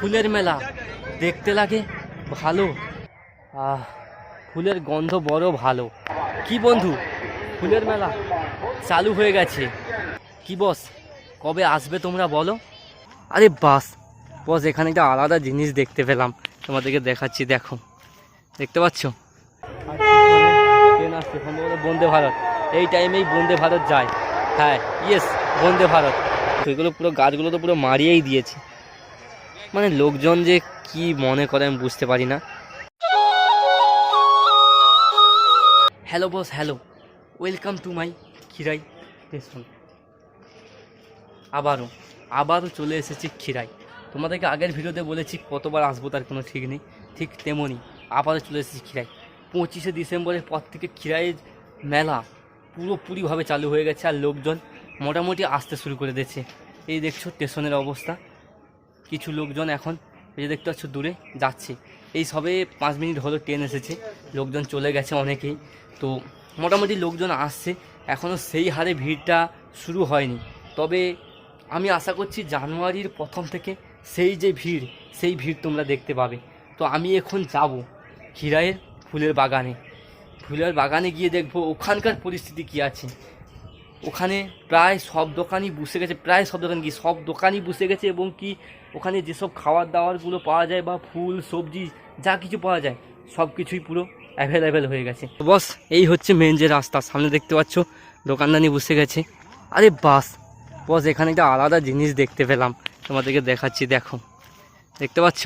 ফুলের মেলা। দেখতে লাগে ভালো। আহ, ফুলের গন্ধ বড় ভালো। কি বন্ধু, ফুলের মেলা চালু হয়ে গেছে। কি বস, কবে আসবে তোমরা বলো? আরে বাস, বস, এখানে একটা আলাদা জিনিস দেখতে পেলাম। তোমাদেরকে দেখাচ্ছি, দেখো। দেখতে পাচ্ছ? ট্রেন আসছে সম্ভবত বন্দে ভারত। এই টাইমেই বন্দে ভারত যায়। হ্যাঁ ইয়েস বন্দে ভারত। তো এগুলো পুরো গাছগুলো তো পুরো মারিয়েই দিয়েছে। মানে লোকজন যে কি মনে করে আমি বুঝতে পারি না। Hello boss hello welcome to my Khirai station আবারও আবারও চলে এসেছি খিরাই তোমাদেরকে আগের ভিডিওতে বলেছি কতবার আসব তার কোনো ঠিক নেই। ঠিক তেমনই আবারও চলে এসেছি খিরাই পঁচিশে ডিসেম্বরের পর থেকে খিরাইয়ের মেলা পুরোপুরিভাবে চালু হয়ে গেছে আর লোকজন মোটামুটি আসতে শুরু করে দিয়েছে। এই দেখছ স্টেশনের অবস্থা। কিছু লোকজন এখন এই যে দেখতে পাচ্ছ দূরে যাচ্ছে। এই সবে পাঁচ মিনিট হলো ট্রেন এসেছে, লোকজন চলে গেছে অনেকেই। তো মোটামুটি লোকজন আসছে এখনও সেই হারে ভিড়টা শুরু হয়নি। তবে আমি আশা করছি জানুয়ারির প্রথম থেকে সেই যে ভিড়, সেই ভিড় তোমরা দেখতে পাবে। তো আমি এখন যাব খিরাইয়ের ফুলের বাগানে। ফুলের বাগানে গিয়ে দেখব ওখানকার পরিস্থিতি কী আছে। ওখানে প্রায় সব দোকানই বসে গেছে, প্রায় সব দোকান কি, সব দোকানই বসে গেছে এবং কি ওখানে যেসব খাবার দাবারগুলো পাওয়া যায় বা ফুল, সবজি, যা কিছু পাওয়া যায়, সব কিছুই পুরো অ্যাভেলেবেল হয়ে গেছে। বস, এই হচ্ছে মেন যে রাস্তা, সামনে দেখতে পাচ্ছ, দোকানদানি বসে গেছে। আরে বাস, বস, এখানে একটা আলাদা জিনিস দেখতে পেলাম, তোমাদেরকে দেখাচ্ছি, দেখো। দেখতে পাচ্ছ?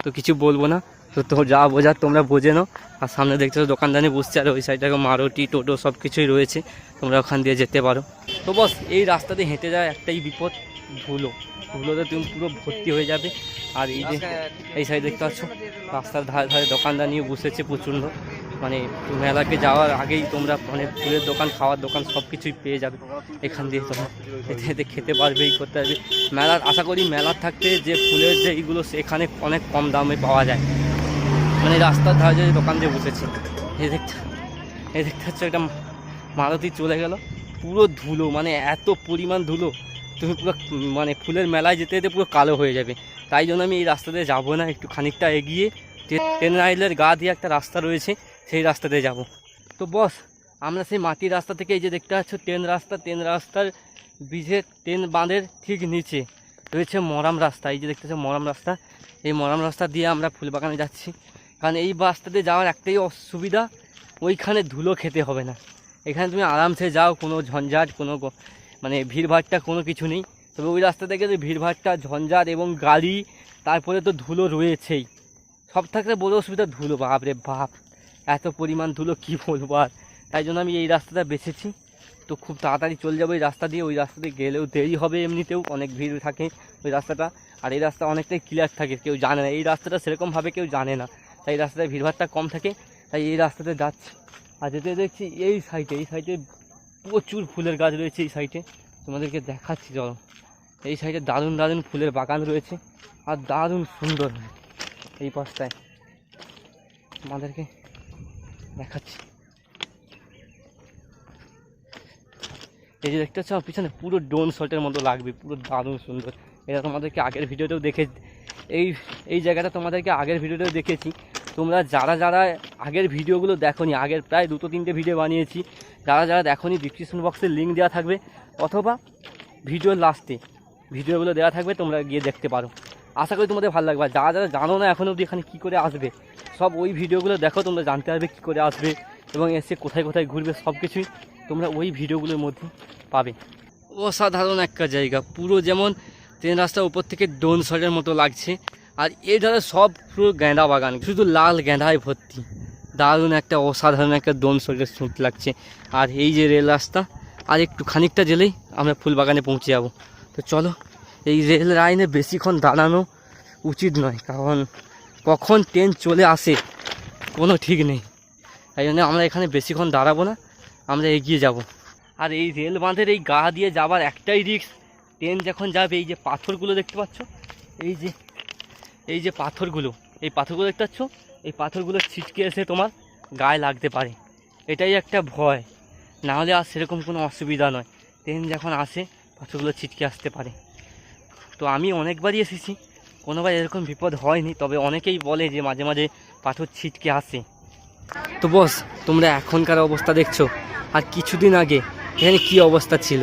তো কিছু বলব না? তো তো যা বোঝার তোমরা বোঝে নাও। আর সামনে দেখতে পাচ্ছ দোকানদানি বসছে, আর ওই সাইডে মারুটি টোটো সব কিছুই রয়েছে। তোমরা ওখান দিয়ে যেতে পারো। তো বস, এই রাস্তা দিয়ে হেঁটে যাওয়া একটাই বিপদ, ধুলো। ধুলোতে তুমি পুরো ভর্তি হয়ে যাবে। আর এই যে এই সাইড দেখতে পাচ্ছ, রাস্তার ধারে ধারে দোকানদানিও বসেছে প্রচণ্ড। মানে মেলাকে যাওয়ার আগেই তোমরা মানে ফুলের দোকান, খাওয়ার দোকান সব কিছুই পেয়ে যাবে। এখান দিয়ে তোমরা এতে এতে খেতে পারবে এই করতে পারবে। মেলার, আশা করি মেলার থাকতে যে ফুলের যে এইগুলো, সেখানে অনেক কম দামে পাওয়া যায়। মানে রাস্তার ধারে যে দোকান দিয়ে বসেছে। এই দেখতে হচ্ছে একটা মারুতি চলে গেল। পুরো ধুলো মানে এত পরিমাণ ধুলো। তুমি পুরো মানে ফুলের মেলায় যেতে যেতে পুরো কালো হয়ে যাবে। তাই জন্য আমি এই রাস্তাতে যাব না, একটু খানিকটা এগিয়ে। ট্রেন আইলের গা দিয়ে একটা রাস্তা রয়েছে, সেই রাস্তাতে যাব। তো বস, আমরা সেই মাটির রাস্তা থেকে এই যে দেখতে পাচ্ছ, ট্রেন রাস্তা, ট্রেন রাস্তার ব্রিজের ট্রেন বাঁধের ঠিক নিচে রয়েছে মরাম রাস্তা। এই যে দেখতে পাচ্ছ মরাম রাস্তা। এই মরাম রাস্তা দিয়ে আমরা ফুলবাগানে যাচ্ছি। কারণ এই রাস্তাতে যাওয়ার একটাই অসুবিধা, ওইখানে ধুলো খেতে হবে না। এখানে তুমি আরামসে যাও, কোনো ঝঞ্ঝাট, কোনো মানে ভিড়ভাট্টা কোনো কিছু নেই। তবে ওই রাস্তা থেকে যে ভিড়ভাট্টা ঝঞ্ঝাট এবং গাড়ি, তারপরে তো ধুলো রয়েছেই। সব থাকতে বড় অসুবিধা ধুলো বাপ রে বাপ। এত পরিমাণ ধুলো, কী বলব আর? তাই জন্য আমি এই রাস্তাটা বেছেছি। তো খুব তাড়াতাড়ি চলে যাব এই রাস্তা দিয়ে। ওই রাস্তা দিয়ে গেলেও দেরি হবে এমনিতেও, অনেক ভিড় থাকে ওই রাস্তাটা। আর এই রাস্তা অনেকটাই ক্লিয়ার থাকে, কেউ জানে না। এই রাস্তাটা সেরকমভাবে কেউ জানে না। তাই এই রাস্তায় ভিড়ভাড়টা কম থাকে, তাই এই রাস্তাতে যাচ্ছি। আর যেতে দেখছি এই সাইডে এই সাইডে প্রচুর ফুলের গাছ রয়েছে এই সাইডে তোমাদেরকে দেখাচ্ছি, চলো। এই সাইডে দারুণ দারুণ ফুলের বাগান রয়েছে আর দারুণ সুন্দর এই পাশটায়। আমাদেরকে দেখাচ্ছি। এই যে দেখতে পাচ্ছ পিছনে পুরো ডোন শটের মতো লাগবে, পুরো দারুণ সুন্দর। এটা তোমাদেরকে আগের ভিডিওতেও দেখে এই এই জায়গাটা তোমাদেরকে আগের ভিডিওতেও দেখেছি। তোমরা যারা যারা আগের ভিডিওগুলো দেখোনি, আগের প্রায় দুটো তিনটে ভিডিও বানিয়েছি, যারা যারা দেখোনি ডিসক্রিপশন বক্সে লিঙ্ক দেওয়া থাকবে, অথবা ভিডিওর লাস্টে ভিডিওগুলো দেওয়া থাকবে, তোমরা গিয়ে দেখতে পারো। আশা করি তোমাদের ভালো লাগবে। যারা যারা জানো না এখনও অবধি এখানে কী করে আসবে, সব ওই ভিডিওগুলো দেখো, তোমরা জানতে পারবে কী করে আসবে, এবং এসে কোথায় কোথায় ঘুরবে, সব কিছুই তোমরা ওই ভিডিওগুলোর মধ্যে পাবে। অসাধারণ একটা জায়গা। পুরো যেমন ট্রেন রাস্তার উপর থেকে ডোন শটের মতো লাগছে। আর এই ধারে সব পুরো গেঁদা বাগান, শুধু লাল গেঁদায় ভর্তি। দারুণ একটা অসাধারণ একটা ডোন শরীরের শুট লাগছে। আর এই যে রেল রাস্তা, আর একটু খানিকটা গেলেই আমরা ফুলবাগানে পৌঁছে যাব। তো চলো, এই রেল লাইনে বেশিক্ষণ দাঁড়ানো উচিত নয়, কারণ কখন ট্রেন চলে আসে কোনো ঠিক নেই। তাই জন্য আমরা এখানে বেশিক্ষণ দাঁড়াবো না, আমরা এগিয়ে যাব। আর এই রেল বাঁধের এই গা দিয়ে যাবার একটাই রিস্ক ট্রেন যখন যাবে, এই যে পাথরগুলো দেখতে পাচ্ছ, এই যে এই যে পাথরগুলো, এই পাথরগুলো দেখতে পাচ্ছ? এই পাথরগুলো ছিটকে এসে তোমার গায়ে লাগতে পারে। এটাই একটা ভয়। না হলে আর সেরকম কোনো অসুবিধা নয়। ট্রেন যখন আসে, পাথরগুলো ছিটকে আসতে পারে। তো আমি অনেকবারই এসেছি। কোনোবার এরকম বিপদ হয়নি, তবে অনেকেই বলে যে মাঝে মাঝে পাথর ছিটকে আসে। তো বস, তোমরা এখনকার অবস্থা দেখছ। আর কিছুদিন আগে এখানে কি অবস্থা ছিল?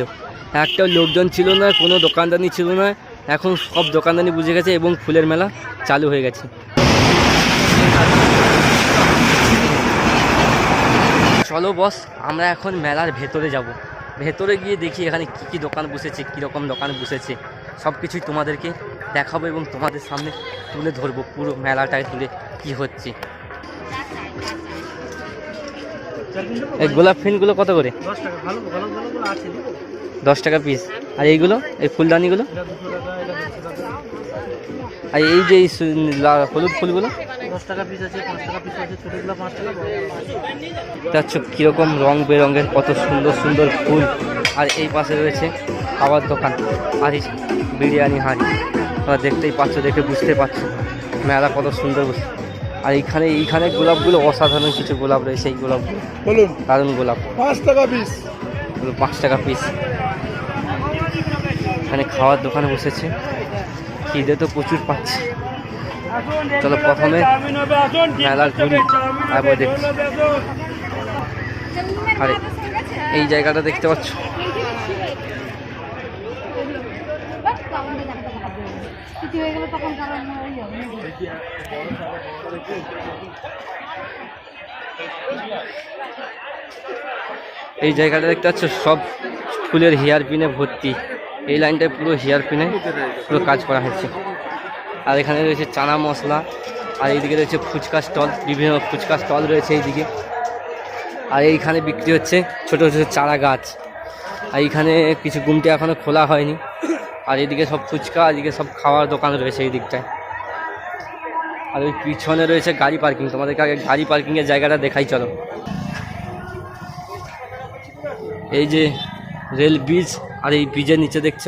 একটাও লোকজন ছিল না, কোনো দোকানদানি ছিল না। এখন সব দোকানদানি বুঝে গেছে এবং ফুলের মেলা চালু হয়ে গেছে। চলো বস, আমরা এখন মেলার ভেতরে যাব। ভেতরে গিয়ে দেখি এখানে কি কি দোকান বসেছে, কীরকম দোকান বসেছে। সব কিছুই তোমাদেরকে দেখাবো এবং তোমাদের সামনে তুলে ধরবো পুরো মেলাটায় তুলে কি হচ্ছে। এই গোলাপ ফুলগুলো কত করে? দশ টাকা, ভালো ভালো ভালো আছে? দশ টাকা পিস আর এইগুলো? এই ফুলদানিগুলো? আর এই যে এই হলুদ ফুলগুলো। দেখছ কীরকম রং বেরঙের কত সুন্দর সুন্দর ফুল। আর এই পাশে রয়েছে খাবার দোকান। আর বিরিয়ানি হাঁড়ি। তোমরা দেখতেই পাচ্ছ দেখে বুঝতে পারছ। মেলা কত সুন্দর বসে আর এইখানে এইখানে গোলাপগুলো অসাধারণ কিছু গোলাপ রয়েছে এই গোলাপগুলো দারুণ গোলাপ। পাঁচ টাকা পিস পাঁচ টাকা পিস এখানে খাওয়ার দোকানে বসেছে। খিদে তো প্রচুর পাচ্ছে। চলো প্রথমে মেলার ঘুরি তারপর দেখছি আরে, এই জায়গাটা দেখতে পাচ্ছ? এই জায়গাটা দেখতে পাচ্ছ? সব ফুলের হেয়ার পিনে ভর্তি। এই লাইনটায় পুরো হেয়ার পিনে পুরো কাজ করা হয়েছে। আর এখানে রয়েছে চানা মশলা, আর এইদিকে রয়েছে ফুচকা স্টল, বিভিন্ন ফুচকা স্টল রয়েছে এইদিকে। আর এইখানে বিক্রি হচ্ছে ছোট ছোট চারা গাছ। আর এইখানে কিছু গুমটি এখনও খোলা হয়নি। আর এদিকে সব ফুচকা এদিকে সব খাওয়ার দোকান রয়েছে এই দিকটায়। আর ওই পিছনে রয়েছে গাড়ি পার্কিং। তোমাদেরকে আগে গাড়ি পার্কিংয়ের জায়গাটা দেখাই, চলো। এই যে রেল ব্রিজ আর এই ব্রিজের নিচে দেখছ?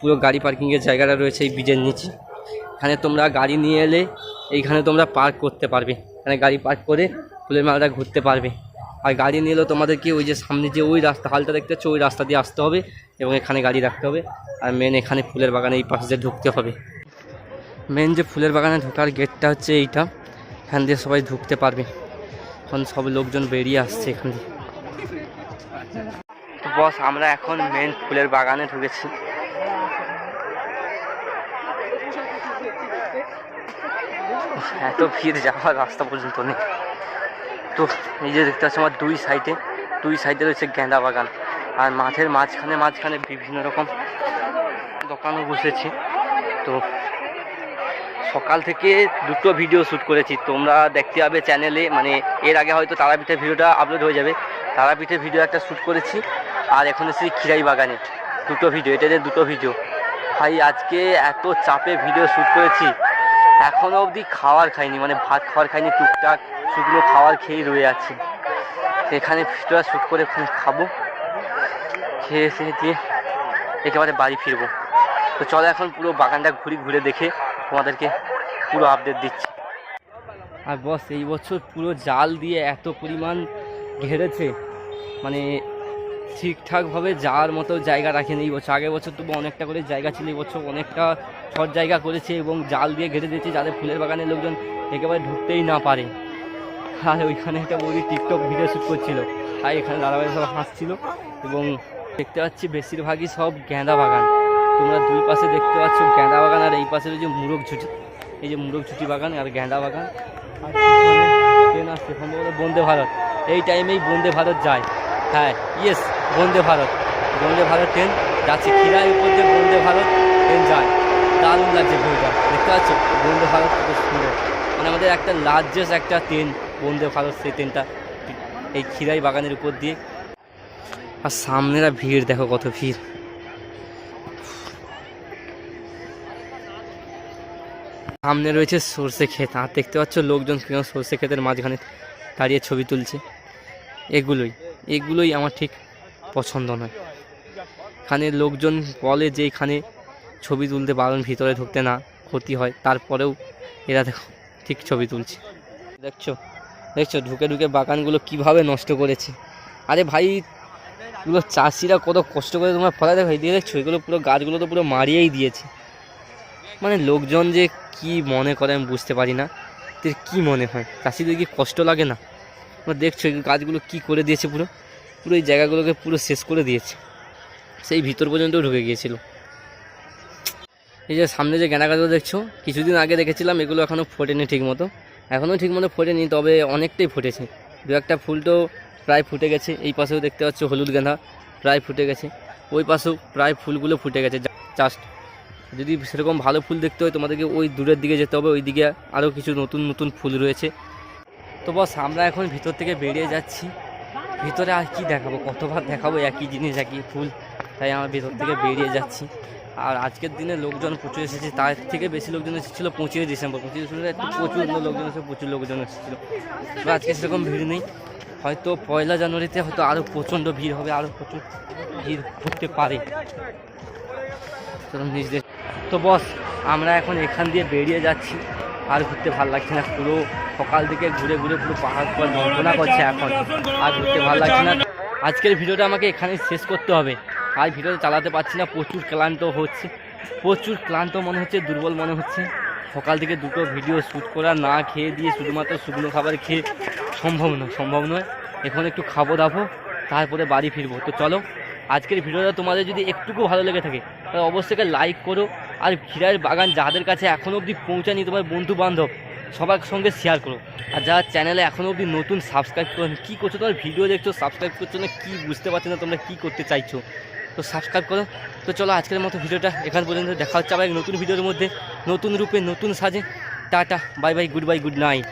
পুরো গাড়ি পার্কিংয়ের জায়গাটা রয়েছে এই ব্রিজের নিচে। এখানে তোমরা গাড়ি নিয়ে এলে এইখানে তোমরা পার্ক করতে পারবে। এখানে গাড়ি পার্ক করে ফুলের মেলাটা ঘুরতে পারবে। আর গাড়ি নিয়ে এলেও তোমাদেরকে ওই যে সামনে যে ওই রাস্তা, হালটা দেখতে পাচ্ছ, ওই রাস্তা দিয়ে আসতে হবে এবং এখানে গাড়ি রাখতে হবে। আর মেন এখানে ফুলের বাগানে এই পাশে ঢুকতে হবে। মেন যে ফুলের বাগানে ঢোকার গেটটা হচ্ছে এইটা। এখান দিয়ে সবাই ঢুকতে পারবে। এখন সব লোকজন বেরিয়ে আসছে এখান দিয়ে। বস আমরা এখন মেন ফুলের বাগানে ঢুকেছি। এত ভিড়, যাওয়ার রাস্তা পর্যন্ত নেই। তো এই যে দেখতে পাচ্ছি আমার দুই সাইডে দুই সাইডে রয়েছে গেঁদা বাগান। আর মাঠের মাঝখানে মাঝখানে বিভিন্ন রকম দোকানও বসেছে। তো সকাল থেকে দুটো ভিডিও শ্যুট করেছি। তোমরা দেখতে পাবে চ্যানেলে মানে এর আগে হয়তো তারাপীঠের ভিডিওটা আপলোড হয়ে যাবে। তারাপীঠের ভিডিও একটা শ্যুট করেছি। আর এখন এসেছি খিরাই বাগানে দুটো ভিডিও এটা যে দুটো ভিডিও ভাই, আজকে এত চাপে ভিডিও শ্যুট করেছি। এখনও অবধি খাওয়ার খাইনি মানে ভাত খাওয়ার খাইনি, টুকটাক শুকনো খাওয়ার খেয়েই রয়ে আছি। এখানে ভিডিওটা শ্যুট করে খাব। খেয়ে এসে দিয়ে একেবারে বাড়ি ফিরবো। তো চলো এখন পুরো বাগানটা ঘুরি ঘুরে দেখে তোমাদেরকে পুরো আপডেট দিচ্ছি। আর বস এই বছর পুরো জাল দিয়ে এত পরিমাণ ঘেরেছে। মানে ঠিকঠাকভাবে যাওয়ার মতো জায়গা রাখেনি। এই বছর, আগের বছর তবু অনেকটা করে জায়গা ছিল, এই বছর অনেকটা শর্ট জায়গা করেছে এবং জাল দিয়ে ঘেরে দিয়েছে যাতে ফুলের বাগানের লোকজন একেবারে ঢুকতেই না পারে। আর ওইখানে একটা বৌদি টিকটক ভিডিও শ্যুট করছিল। আর এখানে দাদাভাই সব হাসছিল এবং দেখতে পাচ্ছি বেশিরভাগই সব গেঁদা বাগান। তোমরা দুই পাশে দেখতে পাচ্ছ গেঁদা বাগান আর এই পাশে যে মুরগ ঝুটি। এই যে মুরগ ঝুটি বাগান আর গেঁদা বাগান। আর ট্রেন আসছে সম্ভবত বন্দে ভারত। এই টাইমেই বন্দে ভারত যায়। হ্যাঁ ইয়েস বন্দে ভারত। বন্দে ভারত ট্রেন যাচ্ছে খিরাই উপর দিয়ে বন্দে ভারত ট্রেন যায় দারুণ লাগছে ভিউটা দেখতে পাচ্ছ, বন্দে ভারত কত সুন্দর। মানে আমাদের একটা লার্জেস্ট একটা ট্রেন, বন্দে ভারত, সেই ট্রেনটা এই খিরাই বাগানের উপর দিয়ে। আর সামনেরা ভিড়, দেখো কত ভিড়। সামনে রয়েছে সর্ষে ক্ষেত। আর দেখতে পাচ্ছ, লোকজন সর্ষে ক্ষেতের মাঝখানে দাঁড়িয়ে ছবি তুলছে। এগুলোই এগুলোই আমার ঠিক পছন্দ নয়। এখানে লোকজন বলে যে এখানে ছবি তুলতে বারণ ভিতরে ঢুকতে না ক্ষতি হয়, তারপরেও এরা দেখো, ঠিক ছবি তুলছে। দেখছ? দেখছ? ঢুকে ঢুকে বাগানগুলো কীভাবে নষ্ট করেছে। আরে ভাই পুরো চাষিরা কত কষ্ট করে তোমার ফলে দেখো দিয়ে দেখছ? এগুলো পুরো গাছগুলো তো পুরো মারিয়েই দিয়েছে। মানে লোকজন যে কি মনে করে আমি বুঝতে পারি না। তোর কী মনে হয়? চাষিদের কি কষ্ট লাগে না? দেখছ এই গাছগুলো কি করে দিয়েছে পুরো? পুরো এই জায়গাগুলোকে পুরো শেষ করে দিয়েছে। সেই ভিতর পর্যন্ত ঢুকে গিয়েছিল। এই যে সামনে যে গাছগুলো দেখছ, কিছুদিন আগে দেখেছিলাম, এগুলো এখনও ফোটেনি ঠিক মতো এখনও ঠিক মতো ফোটেনি, তবে অনেকটাই ফুটেছে। দু একটা ফুল তো প্রায় ফুটে গেছে। এই পাশেও দেখতে পাচ্ছ হলুদ গেঁদা প্রায় ফুটে গেছে। ওই পাশেও প্রায় ফুলগুলো ফুটে গেছে জাস্ট যদি সেরকম ভালো ফুল দেখতে হয়, তোমাদেরকে ওই দূরের দিকে যেতে হবে ওই দিকে আরও কিছু নতুন নতুন ফুল রয়েছে। তো বস, আমরা এখন ভিতর থেকে বেরিয়ে যাচ্ছি। ভিতরে আর কি দেখাবো? কতবার দেখাবো? একই জিনিস, একই ফুল। তাই আমার ভিতর থেকে বেরিয়ে যাচ্ছি। আর আজকের দিনে লোকজন প্রচুর এসেছে। তার থেকে বেশি লোকজন এসেছিল পঁচিশে ডিসেম্বর। পঁচিশে ডিসেম্বরে একটু প্রচুর লোকজন এসে প্রচুর লোকজন এসেছিল। তবে আজকে সেরকম ভিড় নেই। হয়তো পয়লা জানুয়ারিতে হয়তো আরও প্রচণ্ড ভিড় হবে আরও প্রচুর ভিড় ঘুরতে পারে। চলো নিজ তো বস, আমরা এখন এখান দিয়ে বেরিয়ে যাচ্ছি। আর ঘুরতে ভালো লাগছে না পুরো সকাল থেকে ঘুরে ঘুরে পুরো পাহাড় পর যন্ত্রণা করছে এখন। আর ঘুরতে ভালো লাগছে না। আজকের ভিডিওটা আমাকে এখানে শেষ করতে হবে। আর ভিডিওটা চালাতে পারছি না, প্রচুর ক্লান্ত হচ্ছে। প্রচুর ক্লান্ত মনে হচ্ছে, দুর্বল মনে হচ্ছে। সকাল থেকে দুটো ভিডিও শ্যুট করা না খেয়ে দিয়ে শুধুমাত্র শুকনো খাবার খেয়ে সম্ভব নয় সম্ভব নয়। এখন একটু খাব দাবো, তারপরে বাড়ি ফিরবো। তো চলো, আজকের ভিডিওটা তোমাদের যদি একটুকু ভালো লেগে থাকে, তাহলে অবশ্যই লাইক করো। আর ক্ষীরার বাগান যাদের কাছে এখনও অবধি পৌঁছানি তোমার বন্ধু বান্ধব সবার সঙ্গে শেয়ার করো। আর যারা চ্যানেলে এখনও অবধি নতুন সাবস্ক্রাইব করো কী করছ? তোমার ভিডিও দেখছ সাবস্ক্রাইব করছ না, কী বুঝতে পারছ না তোমরা কী করতে চাইছো? তো সাবস্ক্রাইব করো। তো চলো আজকের মতো ভিডিওটা এখান পর্যন্ত, দেখা হচ্ছে আবার নতুন ভিডিওর মধ্যে, নতুন রূপে, নতুন সাজে। Tata bye bye good bye good night